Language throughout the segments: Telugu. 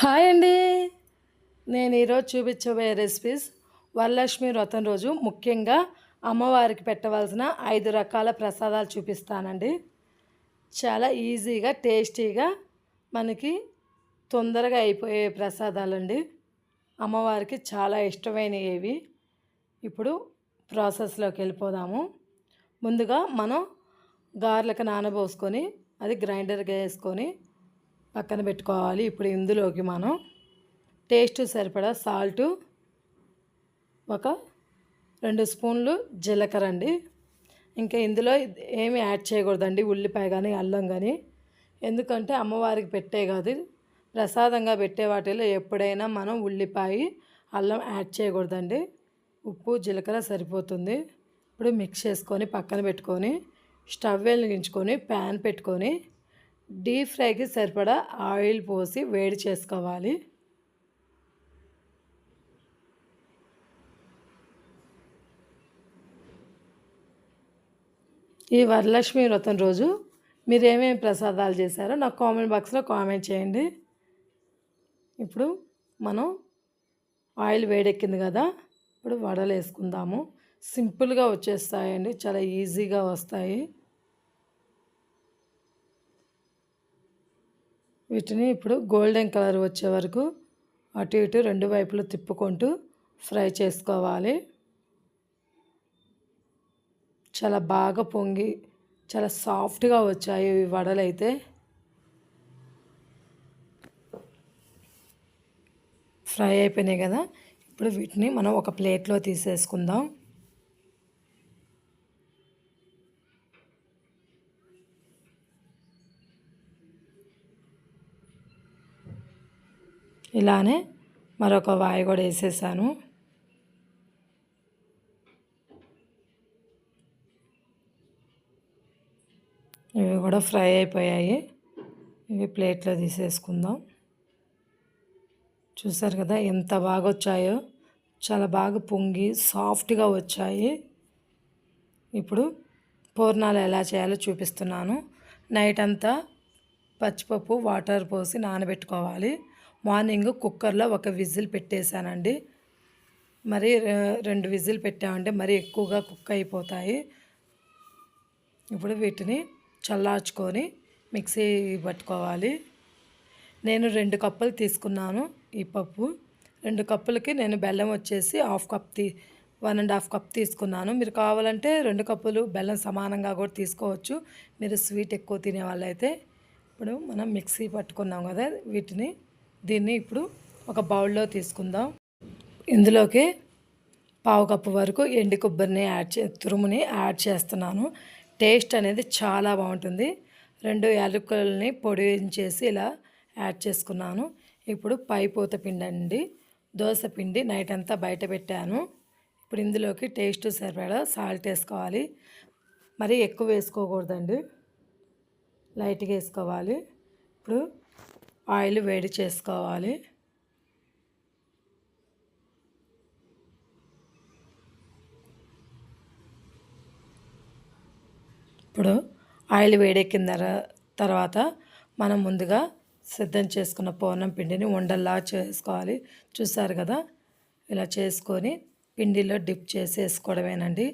హాయ్ అండి. నేను ఈరోజు చూపించబోయే రెసిపీస్ వరలక్ష్మి వ్రతం రోజు ముఖ్యంగా అమ్మవారికి పెట్టవలసిన ఐదు రకాల ప్రసాదాలు చూపిస్తానండి. చాలా ఈజీగా టేస్టీగా మనకి తొందరగా అయిపోయే ప్రసాదాలండి. అమ్మవారికి చాలా ఇష్టమైనవి. ఇప్పుడు ప్రాసెస్లోకి వెళ్ళిపోదాము. ముందుగా మనం గార్లకు నానబోసుకొని అది గ్రైండర్గా వేసుకొని పక్కన పెట్టుకోవాలి. ఇప్పుడు ఇందులోకి మనం టేస్ట్ సరిపడా సాల్టు ఒక రెండు స్పూన్లు జీలకర్ర అండి. ఇంకా ఇందులో ఏమి యాడ్ చేయకూడదండి ఉల్లిపాయ కానీ అల్లం కానీ ఎందుకంటే అమ్మవారికి పెట్టే కాదు ప్రసాదంగా పెట్టే వాటిలో ఎప్పుడైనా మనం ఉల్లిపాయ అల్లం యాడ్ చేయకూడదండి. ఉప్పు జీలకర్ర సరిపోతుంది. ఇప్పుడు మిక్స్ చేసుకొని పక్కన పెట్టుకొని స్టవ్ వెలిగించుకొని ప్యాన్ పెట్టుకొని డీప్ ఫ్రైకి సరిపడా ఆయిల్ పోసి వేడి చేసుకోవాలి. ఈ వరలక్ష్మి వ్రతం రోజు మీరు ఏమేమి ప్రసాదాలు చేశారో నాకు కామెంట్ బాక్స్లో కామెంట్ చేయండి. ఇప్పుడు మనం ఆయిల్ వేడెక్కింది కదా ఇప్పుడు వడలు వేసుకుందాము సింపుల్గా వచ్చేస్తాయండి చాలా ఈజీగా వస్తాయి. వీటిని ఇప్పుడు గోల్డెన్ కలర్ వచ్చే వరకు అటు ఇటు రెండు వైపులు తిప్పుకుంటూ ఫ్రై చేసుకోవాలి. చాలా బాగా పొంగి చాలా సాఫ్ట్గా వచ్చాయి ఇవి వడలైతే. ఫ్రై అయిపోయినాయి కదా. ఇప్పుడు వీటిని మనం ఒక ప్లేట్లో తీసేసుకుందాం. ఇలానే మరొక వాయి కూడా వేసేసాను. ఇవి కూడా ఫ్రై అయిపోయాయి. ఇవి ప్లేట్లో తీసేసుకుందాం. చూసారు కదా ఎంత బాగా వచ్చాయో. చాలా బాగా పొంగి సాఫ్ట్గా వచ్చాయి. ఇప్పుడు పూర్ణాలు ఎలా చేయాలో చూపిస్తున్నాను. నైట్ అంతా పచ్చిపప్పు వాటర్ పోసి నానబెట్టుకోవాలి. మార్నింగ్ కుక్కర్లో ఒక విజిల్ పెట్టేశానండి. మరి రెండు విజిల్ పెట్టామంటే మరి ఎక్కువగా కుక్ అయిపోతాయి. ఇప్పుడు వీటిని చల్లార్చుకొని మిక్సీ పట్టుకోవాలి. నేను రెండు కప్పులు తీసుకున్నాను ఈ పప్పు. రెండు కప్పులకి నేను బెల్లం వచ్చేసి హాఫ్ కప్ తీ వన్ అండ్ హాఫ్ కప్ తీసుకున్నాను. మీరు కావాలంటే రెండు కప్పులు బెల్లం సమానంగా కూడా తీసుకోవచ్చు. మీరు స్వీట్ ఎక్కువ తినే వాళ్ళైతే ఇప్పుడు మనం మిక్సీ పట్టుకున్నాం కదా వీటిని. దీన్ని ఇప్పుడు ఒక బౌల్లో తీసుకుందాం. ఇందులోకి పావు కప్పు వరకు ఎండి కొబ్బరిని యాడ్ చే తురుముని యాడ్ చేస్తున్నాను. టేస్ట్ అనేది చాలా బాగుంటుంది. రెండు యాలకులని పొడి చేసి ఇలా యాడ్ చేసుకున్నాను. ఇప్పుడు పై పూత పిండి అండి. దోశ పిండి నైట్ అంతా బయట పెట్టాను. ఇప్పుడు ఇందులోకి టేస్ట్ సరిపడా సాల్ట్ వేసుకోవాలి. మరి ఎక్కువ వేసుకోకూడదండి. లైట్గా వేసుకోవాలి. ఇప్పుడు ఆయిల్ వేడి చేసుకోవాలి. ఇప్పుడు ఆయిల్ వేడెక్కిన తర్వాత మనం ముందుగా సిద్ధం చేసుకున్న పూర్ణం పిండిని ఉండల్లా చేసుకోవాలి. చూసారు కదా? ఇలా చేసుకొని పిండిలో డిప్ చేసి వేసుకోవడమేనండి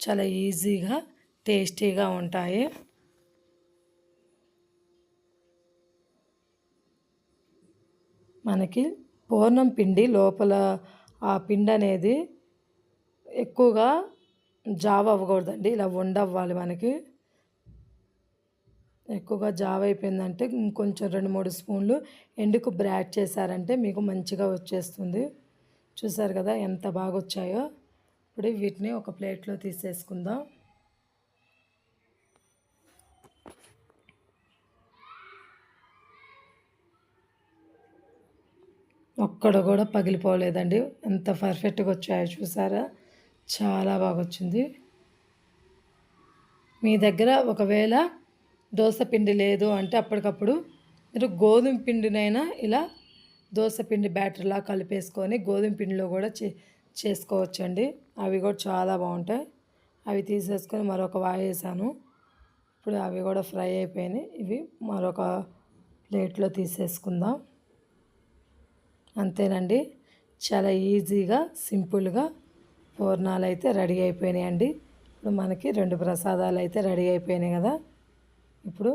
చాలా ఈజీగా టేస్టీగా ఉంటాయి. మనకి పూర్ణం పిండి లోపల ఆ పిండి అనేది ఎక్కువగా జావ అవ్వకూడదండి. ఇలా ఉండవ్వాలి మనకి. ఎక్కువగా జావ అయిపోయిందంటే ఇంకొంచెం రెండు మూడు స్పూన్లు ఎండు కొబ్బరి యాడ్ చేశారంటే మీకు మంచిగా వచ్చేస్తుంది. చూసారు కదా ఎంత బాగా వచ్చాయో ఇప్పుడు వీటిని ఒక ప్లేట్లో తీసేసుకుందాం. ఒక్కడ కూడా పగిలిపోలేదండి. ఎంత పర్ఫెక్ట్గా వచ్చాయో చూసారా? చాలా బాగా వచ్చింది మీ దగ్గర ఒకవేళ దోశ పిండి లేదు అంటే అప్పటికప్పుడు మీరు గోధుమ పిండినైనా ఇలా దోశ పిండి బ్యాటర్లా కలిపేసుకొని గోధుమ పిండిలో కూడా చే చేసుకోవచ్చండి. అవి కూడా చాలా బాగుంటాయి. అవి తీసేసుకొని మరొక వాయేసాను. ఇప్పుడు అవి కూడా ఫ్రై అయిపోయినాయి. ఇవి మరొక ప్లేట్లో తీసేసుకుందాం. అంతేనండి. చాలా ఈజీగా సింపుల్గా పూర్ణాలు అయితే రెడీ అయిపోయినాయండి. ఇప్పుడు మనకి రెండు ప్రసాదాలు అయితే రెడీ అయిపోయినాయి కదా. ఇప్పుడు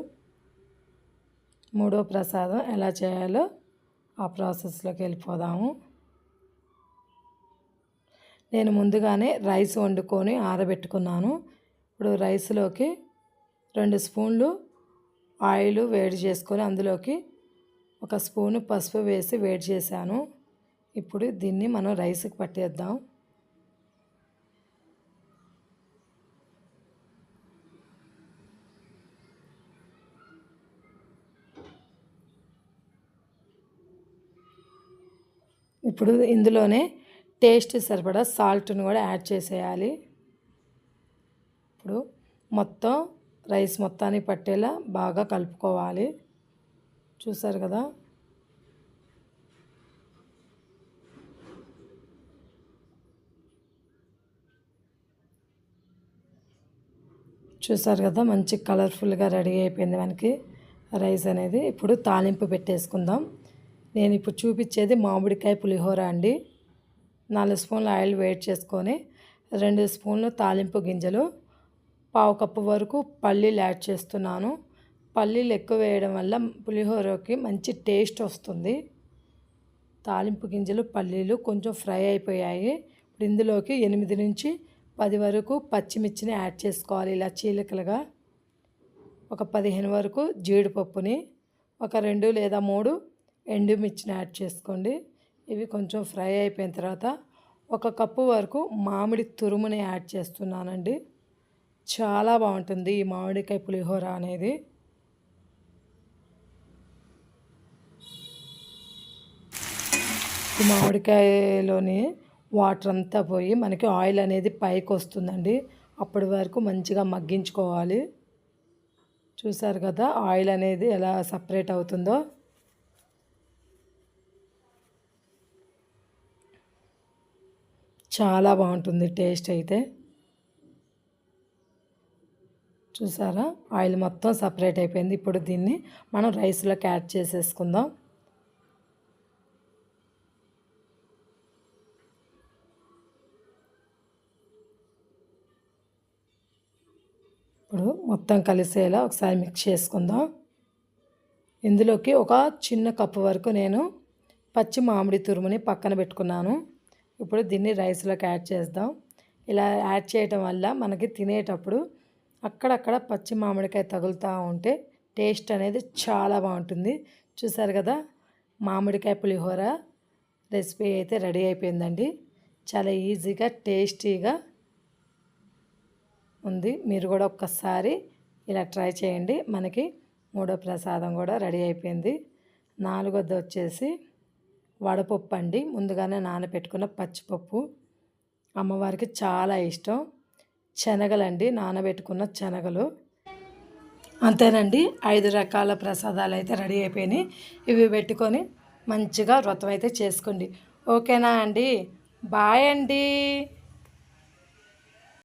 మూడో ప్రసాదం ఎలా చేయాలో ఆ ప్రాసెస్లోకి వెళ్ళిపోదాము. నేను ముందుగానే రైస్ వండుకొని ఆరబెట్టుకున్నాను. ఇప్పుడు రైస్లోకి రెండు స్పూన్లు ఆయిల్ వేడి చేసుకొని అందులోకి ఒక స్పూను పసుపు వేసి వేడి చేశాను. ఇప్పుడు దీన్ని మనం రైస్కి పట్టేద్దాం. ఇప్పుడు ఇందులోనే టేస్ట్ సరిపడా సాల్ట్ని కూడా యాడ్ చేసేయాలి. ఇప్పుడు మొత్తం రైస్ మొత్తాన్ని పట్టేలా బాగా కలుపుకోవాలి. చూసారు కదా? చూసారు కదా? మంచి కలర్ఫుల్గా రెడీ అయిపోయింది మనకి. రైస్ అనేది ఇప్పుడు తాలింపు పెట్టేసుకుందాం. నేను ఇప్పుడు చూపించేది మామిడికాయ పులిహోర అండి. నాలుగు స్పూన్లు ఆయిల్ వేడి చేసుకొని రెండు స్పూన్లు తాలింపు గింజలు. పావు కప్పు వరకు పల్లీలు యాడ్ చేస్తున్నాను. పల్లీలు ఎక్కువ వేయడం వల్ల పులిహోరకి మంచి టేస్ట్ వస్తుంది. తాలింపు గింజలు పల్లీలు కొంచెం ఫ్రై అయిపోయాయి. ఇప్పుడు ఇందులోకి ఎనిమిది నుంచి పది వరకు పచ్చిమిర్చిని యాడ్ చేసుకోవాలి ఇలా చీలికలుగా. ఒక పదిహేను వరకు జీడిపప్పుని ఒక రెండు లేదా మూడు ఎండుమిర్చిని యాడ్ చేసుకోండి. ఇవి కొంచెం ఫ్రై అయిపోయిన తర్వాత ఒక కప్పు వరకు మామిడి తురుముని యాడ్ చేస్తున్నానండి. చాలా బాగుంటుంది ఈ మామిడికాయ పులిహోర అనేది. ఈ మామిడికాయలోని వాటర్ అంతా పోయి మనకి ఆయిల్ అనేది పైకి వస్తుందండి. అప్పటి వరకు మంచిగా మగ్గించుకోవాలి. చూసారు కదా ఆయిల్ అనేది ఎలా సపరేట్ అవుతుందో. చాలా బాగుంటుంది టేస్ట్ అయితే. చూసారా? ఆయిల్ మొత్తం సపరేట్ అయిపోయింది. ఇప్పుడు దీన్ని మనం రైస్లోకి యాడ్ చేసేసుకుందాం. ఇప్పుడు మొత్తం కలిసేలా ఒకసారి మిక్స్ చేసుకుందాం. ఇందులోకి ఒక చిన్న కప్పు వరకు నేను పచ్చి మామిడి తురుముని పక్కన పెట్టుకున్నాను. ఇప్పుడు దీన్ని రైస్లోకి యాడ్ చేద్దాం. ఇలా యాడ్ చేయటం వల్ల మనకి తినేటప్పుడు అక్కడక్కడ పచ్చి మామిడికాయ తగులుతూ ఉంటే టేస్ట్ అనేది చాలా బాగుంటుంది. చూసారు కదా మామిడికాయ పులిహోర రెసిపీ అయితే రెడీ అయిపోయిందండి. చాలా ఈజీగా టేస్టీగా ఉంది. మీరు కూడా ఒక్కసారి ఇలా ట్రై చేయండి. మనకి మూడో ప్రసాదం కూడా రెడీ అయిపోయింది. నాలుగోది వచ్చేసి వడపప్పు అండి. ముందుగానే నానబెట్టుకున్న పచ్చిపప్పు. అమ్మవారికి చాలా ఇష్టం. శనగలండి. నానబెట్టుకున్న శనగలు. అంతేనండి. ఐదు రకాల ప్రసాదాలు అయితే రెడీ అయిపోయినాయి. ఇవి పెట్టుకొని మంచిగా వ్రతం అయితే చేసుకోండి. ఓకేనా అండి? బాయ్ అండి.